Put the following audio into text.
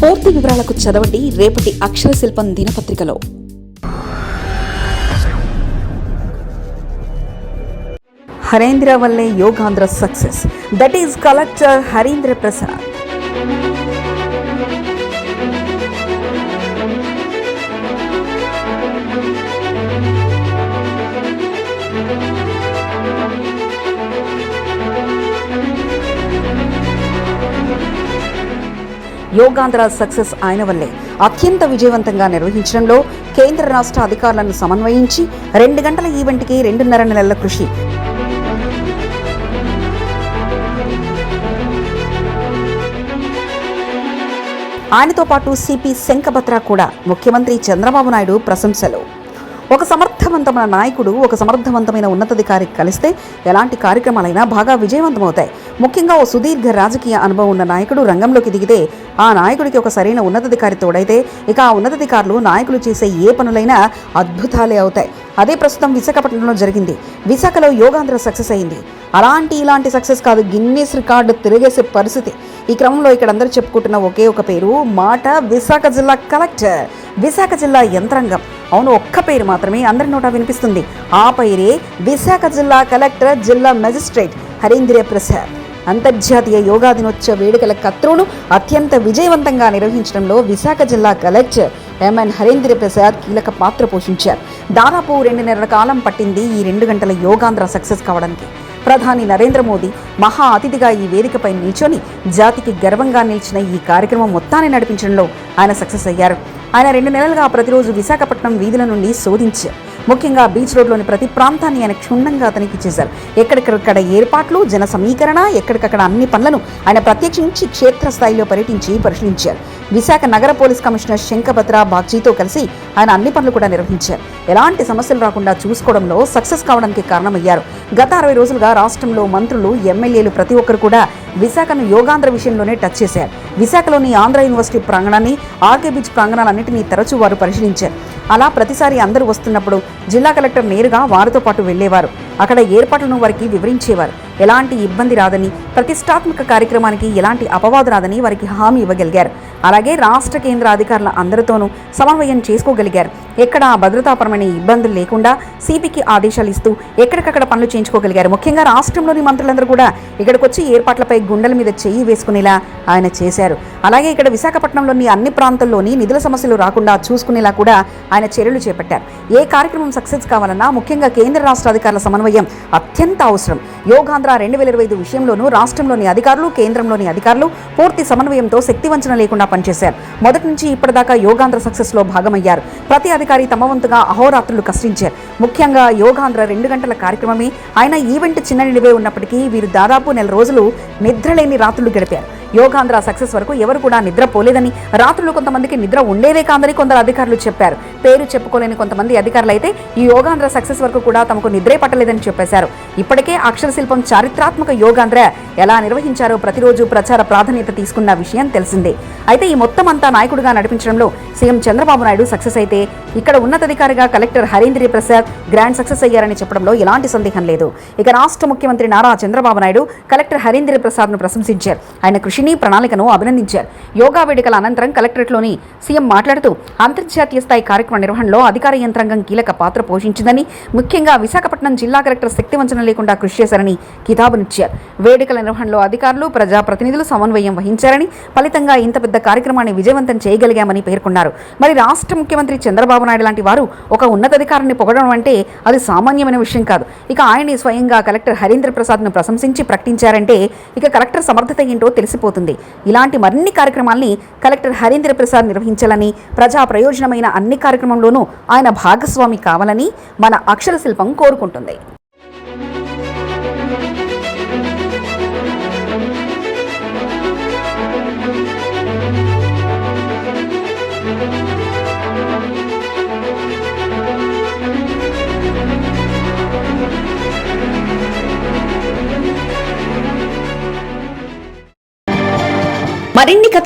పూర్తి వివరాలకు చదవండి రేపటి అక్షర శిల్పం దినపత్రికలో. హరేంద్ర వల్లే Yogandhra success. That is collector Harindra Prasad. Yogandhra success ఆయన వల్లే. అత్యంత విజయవంతంగా నిర్వహించడంలో కేంద్ర రాష్ట్ర అధికారులను సమన్వయించి రెండు గంటల ఈవెంట్కి రెండున్నర నెలల కృషి. ఆయనతో పాటు సిపి శంఖభద్ర కూడా ముఖ్యమంత్రి చంద్రబాబు నాయుడు ప్రశంసలు. ఒక సమర్థవంతమైన నాయకుడు ఒక సమర్థవంతమైన ఉన్నతాధికారికి కలిస్తే ఎలాంటి కార్యక్రమాలైనా బాగా విజయవంతమవుతాయి. ముఖ్యంగా ఓ సుదీర్ఘ రాజకీయ అనుభవం ఉన్న నాయకుడు రంగంలోకి దిగితే ఆ నాయకుడికి ఒక సరైన ఉన్నతాధికారి తోడైతే ఇక ఆ ఉన్నతాధికారులు నాయకులు చేసే ఏ పనులైనా అద్భుతాలే అవుతాయి. అదే ప్రస్తుతం విశాఖపట్నంలో జరిగింది. విశాఖలో యోగాంధ్ర సక్సెస్ అయింది. అలాంటి ఇలాంటి సక్సెస్ కాదు గిన్నీస్ రికార్డు తిరిగేసే పరిస్థితి. ఈ క్రమంలో ఇక్కడ అందరూ చెప్పుకుంటున్న ఒకే ఒక పేరు మాట విశాఖ జిల్లా కలెక్టర్. విశాఖ జిల్లా యంత్రాంగం. అవును ఒక్క పేరు మాత్రమే అందరి నోటా వినిపిస్తుంది. ఆ పేరే విశాఖ జిల్లా కలెక్టర్ జిల్లా మెజిస్ట్రేట్ హరీంద్ర ప్రసాద్. అంతర్జాతీయ యోగా దినోత్సవ వేడుకల కత్రును అత్యంత విజయవంతంగా నిర్వహించడంలో విశాఖ జిల్లా కలెక్టర్ ఎంఎన్ హరీంద్ర ప్రసాద్ కీలక పాత్ర పోషించారు. దాదాపు రెండున్నర కాలం పట్టింది ఈ రెండు గంటల యోగాంధ్ర సక్సెస్ కావడానికి. ప్రధాని నరేంద్ర మోదీ మహా అతిథిగా ఈ వేదికపై నిల్చొని జాతికి గర్వంగా నిలిచిన ఈ కార్యక్రమం మొత్తాన్ని నడిపించడంలో ఆయన సక్సెస్ అయ్యారు. ఆయన రెండు నెలలుగా ప్రతిరోజు విశాఖపట్నం వీధుల నుండి శోధించారు. ముఖ్యంగా బీచ్ రోడ్లోని ప్రతి ప్రాంతాన్ని ఆయన క్షుణ్ణంగా తనిఖీ చేశారు. ఎక్కడికక్కడ ఏర్పాట్లు జన సమీకరణ ఎక్కడికక్కడ అన్ని పనులను ఆయన ప్రత్యక్షించి క్షేత్రస్థాయిలో పర్యటించి పరిశీలించారు. విశాఖ నగర పోలీస్ కమిషనర్ శంకభద్ర బాగ్జీతో కలిసి ఆయన అన్ని పనులు కూడా నిర్వహించారు. ఎలాంటి సమస్యలు రాకుండా చూసుకోవడంలో సక్సెస్ కావడానికి కారణమయ్యారు. గత అరవై రోజులుగా రాష్ట్రంలో మంత్రులు ఎమ్మెల్యేలు ప్రతి ఒక్కరు కూడా విశాఖను యోగాంధ్ర విషయంలోనే టచ్ చేశారు. విశాఖలోని ఆంధ్ర యూనివర్సిటీ ప్రాంగణాన్ని ఆర్కే బీచ్ ప్రాంగణాలన్నింటినీ తరచూ వారు పరిశీలించారు. అలా ప్రతిసారి అందరూ వస్తున్నప్పుడు జిల్లా కలెక్టర్ నేరుగా వారితో పాటు వెళ్ళేవారు అక్కడ ఏర్పాట్లను వారికి వివరించేవారు. ఎలాంటి ఇబ్బంది రాదని ప్రతిష్టాత్మక కార్యక్రమానికి ఎలాంటి అపవాదు రాదని వారికి హామీ ఇవ్వగలిగారు. అలాగే రాష్ట్ర కేంద్ర అధికారుల అందరితోనూ సమన్వయం చేసుకోగలిగారు. ఎక్కడ భద్రతాపరమైన ఇబ్బందులు లేకుండా సిపికి ఆదేశాలు ఇస్తూ ఎక్కడికక్కడ పనులు చేయించుకోగలిగారు. ముఖ్యంగా రాష్ట్రంలోని మంత్రులందరూ కూడా ఇక్కడికి వచ్చి ఏర్పాట్లపై గుండెల మీద చెయ్యి వేసుకునేలా ఆయన చేశారు. అలాగే ఇక్కడ విశాఖపట్నంలోని అన్ని ప్రాంతాల్లోని నిధుల సమస్యలు రాకుండా చూసుకునేలా కూడా ఆయన చర్యలు చేపట్టారు. ఏ కార్యక్రమం సక్సెస్ కావాలన్నా ముఖ్యంగా కేంద్ర రాష్ట్ర అధికారుల సమన్వయం అత్యంత అవసరం. యోగాంధ్ర రెండు వేల ఇరవై ఐదు విషయంలోనూ రాష్ట్రంలోని అధికారులు కేంద్రంలోని అధికారులు పూర్తి సమన్వయంతో శక్తివంచన లేకుండా పనిచేశారు. మొదటి నుంచి ఇప్పటిదాకా యోగాంధ్ర సక్సెస్లో భాగమయ్యారు. ప్రతి అధికారి తమ వంతుగా అహోరాత్రులు కష్టించారు. ముఖ్యంగా యోగాంధ్ర రెండు గంటల కార్యక్రమమే. ఆయన ఈవెంట్ చిన్న నిడివే ఉన్నప్పటికీ వీరు దాదాపు నెల రోజులు నిద్రలేని రాత్రులు గడిపారు. యోగాంధ్ర సక్సెస్ వరకు ఎవరు కూడా నిద్రపోలేదని రాత్రులు కొంతమందికి నిద్ర ఉండేదే కాదని కొందరు అధికారులు చెప్పారు. పేరు చెప్పుకోలేని కొంతమంది అధికారులు అయితే ఈ యోగాంధ్ర సక్సెస్ వరకు కూడా తమకు నిద్రే పట్టలేదని చెప్పేశారు. ఇప్పటికే అక్షర శిల్పం చారిత్రాత్మక యోగాంధ్ర ఎలా నిర్వహించారో ప్రతిరోజు ప్రచార ప్రాధాన్యత తీసుకున్న విషయం తెలిసిందే. అయితే ఈ మొత్తం అంతా నాయకుడిగా నడిపించడంలో సీఎం చంద్రబాబు నాయుడు సక్సెస్ అయితే ఇక్కడ ఉన్నతాధికారిగా collector Harindra Prasad grand success అయ్యారని చెప్పడంలో ఎలాంటి సందేహం లేదు. ఇక రాష్ట్ర ముఖ్యమంత్రి నారా చంద్రబాబు నాయుడు కలెక్టర్ హరీంద్ర ప్రసాద్ను ప్రశంసించారు. ఆయన కృషిని ప్రణాళికను అభినందించారు. యోగా వేడుకల అనంతరం కలెక్టరేట్లోని సీఎం మాట్లాడుతూ అంతర్జాతీయ స్థాయి కార్యక్రమ నిర్వహణలో అధికార యంత్రాంగం కీలక పాత్ర పోషించిందని ముఖ్యంగా విశాఖపట్నం జిల్లా కలెక్టర్ శక్తి వంచన లేకుండా కృషి చేశారని కితాబునిచ్చారు. వేడుకల నిర్వహణలో అధికారులు ప్రజాప్రతినిధులు సమన్వయం వహించారని ఫలితంగా ఇంత పెద్ద కార్యక్రమాన్ని విజయవంతం చేయగలిగామని పేర్కొన్నారు. మరి రాష్ట్ర ముఖ్యమంత్రి చంద్రబాబు నాయుడు లాంటి వారు ఒక ఉన్నతాధికారిని పొగడడం అంటే అది సామాన్యమైన విషయం కాదు. ఇక ఆయనే స్వయంగా కలెక్టర్ హరీంద్ర ప్రసాద్ను ప్రశంసించి ప్రకటించారంటే ఇక కలెక్టర్ సమర్థత ఏంటో తెలిసిపోతుంది ఇలాంటి మరిన్ని కార్యక్రమాల్ని కలెక్టర్ హరీంద్ర ప్రసాద్ నిర్వహించాలని ప్రజా ప్రయోజనమైన అన్ని కార్యక్రమంలోనూ ఆయన భాగస్వామి కావాలని మన అక్షర శిల్పం కోరుకుంటుంది.